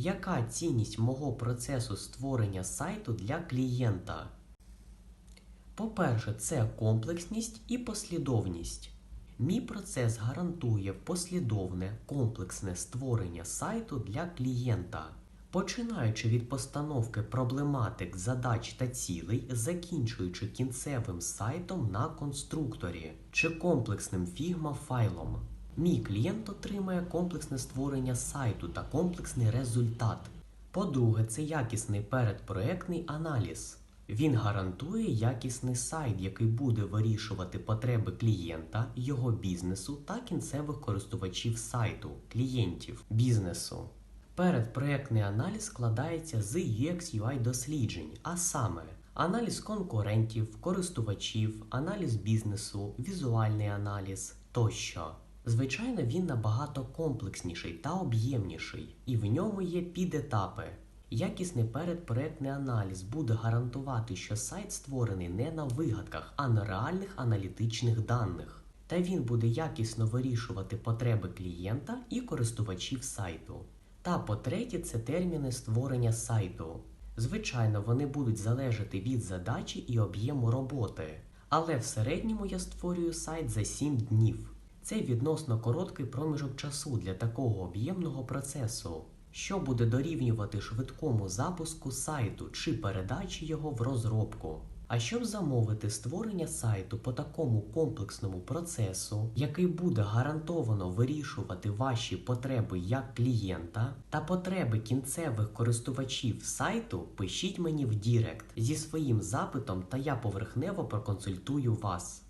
яка цінність мого процесу створення сайту для клієнта? По-перше, це комплексність і послідовність. Мій процес гарантує послідовне, комплексне створення сайту для клієнта. Починаючи від постановки проблематик, задач та цілей, закінчуючи кінцевим сайтом на конструкторі чи комплексним Figma файлом. Мій клієнт отримає комплексне створення сайту та комплексний результат. По-друге, це якісний передпроектний аналіз. Він гарантує якісний сайт, який буде вирішувати потреби клієнта, його бізнесу та кінцевих користувачів сайту, клієнтів бізнесу. Передпроектний аналіз складається з UX UI досліджень, а саме аналіз конкурентів, користувачів, аналіз бізнесу, візуальний аналіз тощо. Звичайно, він набагато комплексніший та об'ємніший, і в ньому є підетапи. Якісний передпроектний аналіз буде гарантувати, що сайт створений не на вигадках, а на реальних аналітичних даних. Та він буде якісно вирішувати потреби клієнта і користувачів сайту. Та по-третє, це терміни створення сайту. Звичайно, вони будуть залежати від задачі і об'єму роботи. Але в середньому я створюю сайт за 7 днів. Це відносно короткий проміжок часу для такого об'ємного процесу, що буде дорівнювати швидкому запуску сайту чи передачі його в розробку. А щоб замовити створення сайту по такому комплексному процесу, який буде гарантовано вирішувати ваші потреби як клієнта та потреби кінцевих користувачів сайту, пишіть мені в Дірект зі своїм запитом, та я поверхнево проконсультую вас.